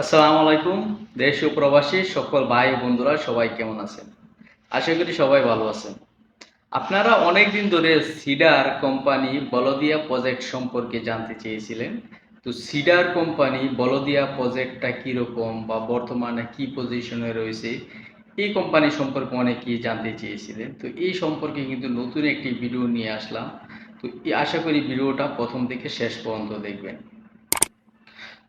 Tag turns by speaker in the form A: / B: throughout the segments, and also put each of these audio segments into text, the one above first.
A: আসসালামু আলাইকুম, দেশ ও প্রবাসী, সকল ভাই বন্ধুরা, সবাই কেমন আছেন? আশা করি সবাই ভালো আছেন। আপনারা অনেক দিন ধরে সিডার কোম্পানি বলদিয়া প্রজেক্ট সম্পর্কে জানতে চেয়েছিলেন। তো সিডার কোম্পানি বলদিয়া প্রজেক্টটা কীরকম বা বর্তমানে কি পজিশনে রয়েছে? এই কোম্পানি সম্পর্কে অনেকেই জানতে চেয়েছিলেন। তো এই সম্পর্কে কিন্তু নতুন একটি ভিডিও নিয়ে আসলাম। তো আশা করি ভিডিওটা প্রথম থেকে শেষ পর্যন্ত দেখবেন।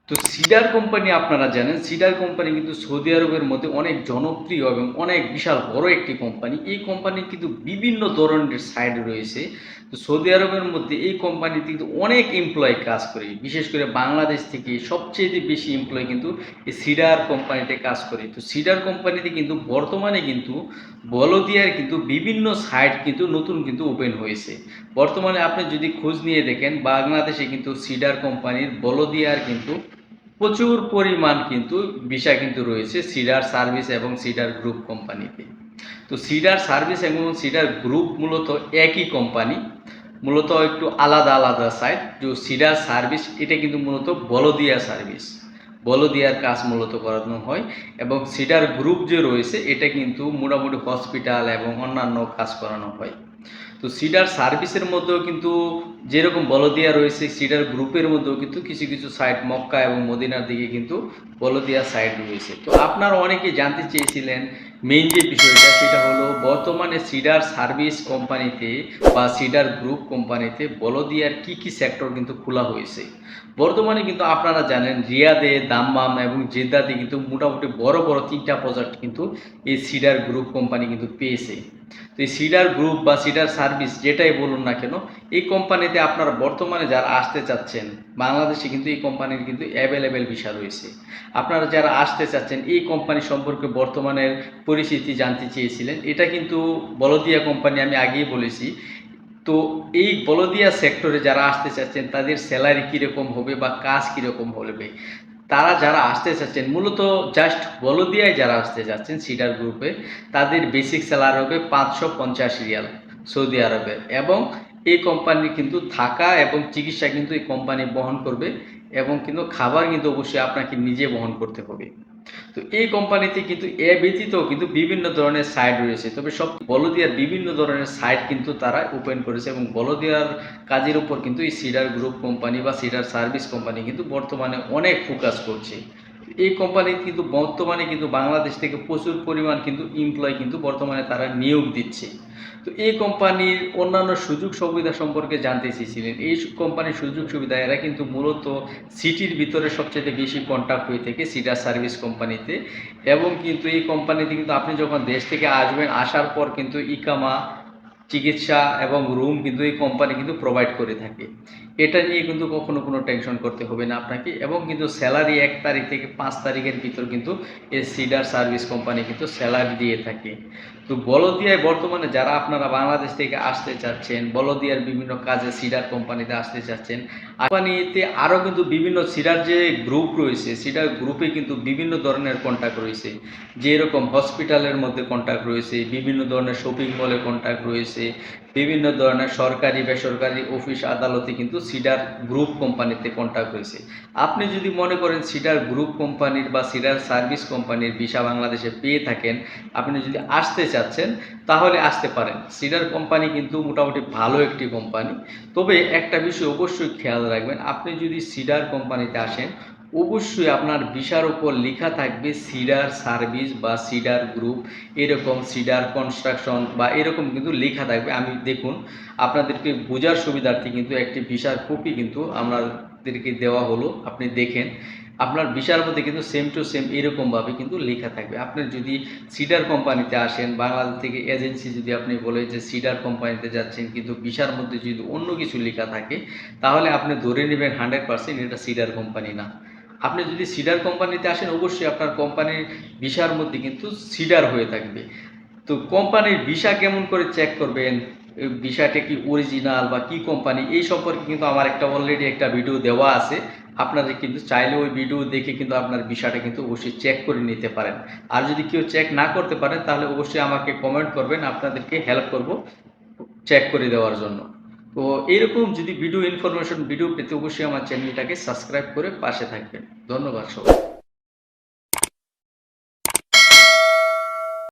A: তো সিডার কোম্পানি আপনারা জানেন সিডার কোম্পানি কিন্তু সৌদি আরবের মধ্যে অনেক জনপ্রিয় এবং অনেক বিশাল বড় একটি কোম্পানি এই কোম্পানির কিন্তু বিভিন্ন ধরনের সাইড রয়েছে। তো সৌদি আরবের মধ্যে এই কোম্পানিতে কিন্তু অনেক এমপ্লয় কাজ করে। বিশেষ করে বাংলাদেশ থেকে সবচেয়ে বেশি এমপ্লয় কিন্তু এই সিডার কোম্পানিতে কাজ করে। তো সিডার কোম্পানিতে কিন্তু বর্তমানে কিন্তু বলদিয়ার কিন্তু বিভিন্ন সাইট কিন্তু নতুন কিন্তু ওপেন হয়েছে। বর্তমানে আপনি যদি খোঁজ নিয়ে দেখেন, বাংলাদেশে কিন্তু সিডার কোম্পানির বলদিয়ার কিন্তু প্রচুর পরিমাণ কিন্তু ভিসা কিন্তু রয়েছে সিডার সার্ভিস এবং সিডার গ্রুপ কোম্পানিতে তো সিডার সার্ভিস এবং সিডার গ্রুপ মূলত একই কোম্পানি মূলত একটু আলাদা আলাদা সাইট যে সিডার সার্ভিস এটা কিন্তু মূলত বলদিয়া সার্ভিস বলদিয়ার কাজ মূলত করানো হয় এবং সিডার গ্রুপ যে রয়েছে, এটা কিন্তু মোটামুটি হসপিটাল এবং অন্যান্য কাজ করানো হয়। তো সিডার সার্ভিসের মধ্যেও কিন্তু যেরকম বলদিয়া রয়েছে, সিডার গ্রুপের মধ্যেও কিন্তু কিছু কিছু সাইট মক্কা এবং মদিনার দিকে কিন্তু বলদিয়া সাইট রয়েছে। তো আপনারা অনেকে জানতে চেয়েছিলেন মেইন যে বিষয়টা সেটা হলো বর্তমানে সিডার সার্ভিস কোম্পানিতে বা সিডার গ্রুপ কোম্পানিতে বলদিয়ার কি কি সেক্টর কিন্তু খোলা হয়েছে। বর্তমানে কিন্তু আপনারা জানেন রিয়াদে, দাম্মাম এবং জেদ্দাতে কিন্তু মোটামুটি বড় বড় তিনটা প্রজেক্ট কিন্তু এই সিডার গ্রুপ কোম্পানি কিন্তু পেয়েছে। তো এই সিডার গ্রুপ বা সিডার সার্ভিস যেটাই বলুন না কেন, এই কোম্পানিতে আপনারা বর্তমানে যারা আসতে চাচ্ছেন, বাংলাদেশে কিন্তু এই কোম্পানির কিন্তু অ্যাভেলেবেল ভিসা রয়েছে। আপনারা যারা আসতে চাচ্ছেন, এই কোম্পানি সম্পর্কে বর্তমানের পরিস্থিতি জানতে চেয়েছিলেন। এটা কিন্তু বলদিয়া কোম্পানি আমি আগেই বলেছি। তো এই বলদিয়া সেক্টরে যারা আসতে চাচ্ছেন, তাদের স্যালারি কীরকম হবে বা কাজ কীরকম হবে? তারা যারা আসতে চাচ্ছেন, মূলত জাস্ট বলদিয়ায় যারা আসতে চাচ্ছেন সিডার গ্রুপে তাদের বেসিক স্যালারি হবে পাঁচশো পঞ্চাশ রিয়াল সৌদি আরবের এবং এই কোম্পানি কিন্তু থাকা এবং চিকিৎসা কিন্তু এই কোম্পানি বহন করবে এবং কিন্তু খাবার কিন্তু অবশ্যই আপনাকে নিজে বহন করতে হবে। তো এই কোম্পানিতে কিন্তু এ ব্যতীত কিন্তু বিভিন্ন ধরনের সাইট রয়েছে। তবে সব বলদিয়ার বিভিন্ন ধরনের সাইট কিন্তু তারা ওপেন করেছে এবং বলদিয়ার কাজের উপর কিন্তু এই সিডার গ্রুপ কোম্পানি বা সিডার সার্ভিস কোম্পানি কিন্তু বর্তমানে অনেক ফোকাস করছে। এই কোম্পানি কিন্তু বর্তমানে কিন্তু বাংলাদেশ থেকে প্রচুর পরিমাণ কিন্তু এমপ্লয় কিন্তু বর্তমানে তারা নিয়োগ দিচ্ছে। তো এই কোম্পানির অন্যান্য সুযোগ সুবিধা সম্পর্কে জানতে চেয়েছিলেন। এই কোম্পানির সুযোগ সুবিধা, এরা কিন্তু মূলত সিটির ভিতরে সবচেয়ে বেশি কন্ট্যাক্ট হয়ে থাকে সিডার সার্ভিস কোম্পানিতে এবং কিন্তু এই কোম্পানিতে কিন্তু আপনি যখন দেশ থেকে আসবেন, আসার পর কিন্তু ইকামা, চিকিৎসা এবং রুম কিন্তু এই কোম্পানি কিন্তু প্রোভাইড করে থাকে। এটা নিয়ে কিন্তু কখনো কোনো টেনশন করতে হবে না আপনাকে এবং কিন্তু স্যালারি এক তারিখ থেকে পাঁচ তারিখের ভিতর কিন্তু এই সিডার সার্ভিস কোম্পানি কিন্তু স্যালারি দিয়ে থাকে। তো বলদিয়ায় বর্তমানে যারা আপনারা বাংলাদেশ থেকে আসতে চাচ্ছেন, বলদিয়ার বিভিন্ন কাজে সিডার কোম্পানিতে আসতে চাচ্ছেন, কোম্পানিতে আরও কিন্তু বিভিন্ন সিডার যে গ্রুপ রয়েছে সিডার গ্রুপে কিন্তু বিভিন্ন ধরনের কন্ট্যাক্ট রয়েছে। যেরকম হসপিটালের মধ্যে কন্ট্যাক্ট রয়েছে, বিভিন্ন ধরনের শপিং মলে কন্ট্যাক্ট রয়েছে বিভিন্ন ধরনের সরকারি, বেসরকারি অফিস, আদালতে কিন্তু সিডার গ্রুপ কোম্পানিতে কন্ট্যাক্ট হয়েছে। আপনি যদি মনে করেন সিডার গ্রুপ কোম্পানির বা সিডার সার্ভিস কোম্পানির ভিসা বাংলাদেশে পেয়ে থাকেন, আপনি যদি আসতে চাচ্ছেন, তাহলে আসতে পারেন। সিডার কোম্পানি কিন্তু মোটামুটি ভালো একটি কোম্পানি। তবে একটা বিষয় অবশ্যই খেয়াল রাখবেন, আপনি যদি সিডার কোম্পানিতে আসেন অবশ্যই আপনার ভিসার উপর লেখা থাকবে সিডার সার্ভিস বা সিডার গ্রুপ এরকম সিডার কনস্ট্রাকশন বা এরকম কিন্তু লেখা থাকবে। আমি দেখুন, আপনাদেরকে বোঝার সুবিধার্থে কিন্তু একটি ভিসার কপি কিন্তু আমাদেরকে দেওয়া হলো, আপনি দেখেন। আপনার ভিসার মধ্যে কিন্তু সেম টু সেম এরকমভাবে কিন্তু লেখা থাকবে। আপনি যদি সিডার কোম্পানিতে আসেন, বাংলাদেশ থেকে এজেন্সি যদি আপনি বলে যে সিডার কোম্পানিতে যাচ্ছেন, কিন্তু ভিসার মধ্যে যদি অন্য কিছু লেখা থাকে, তাহলে আপনি ধরে নেবেন হান্ড্রেড পার্সেন্ট এটা সিডার কোম্পানি না। আপনি যদি সিডার কোম্পানিতে আসেন, অবশ্যই আপনার কোম্পানির ভিসার মধ্যে কিন্তু সিডার হয়ে থাকবে। তো কোম্পানির ভিসা কেমন করে চেক করবেন? ভিসাটা কি অরিজিনাল বা কি কোম্পানি? এই সম্পর্কে কিন্তু আমার একটা অলরেডি একটা ভিডিও দেওয়া আছে। আপনাদের কিন্তু চাইলে ওই ভিডিও দেখে কিন্তু আপনার ভিসাটা কিন্তু অবশ্যই চেক করে নিতে পারেন। আর যদি কেউ চেক না করতে পারেন তাহলে অবশ্যই আমাকে কমেন্ট করবেন। আপনাদেরকে হেল্প করব চেক করে দেওয়ার জন্য। তো এরকম যদি ভিডিও ইনফরমেশন ভিডিও পেতে অবশ্যই আমার চ্যানেলটাকে সাবস্ক্রাইব করে পাশে থাকবেন। ধন্যবাদ সবাই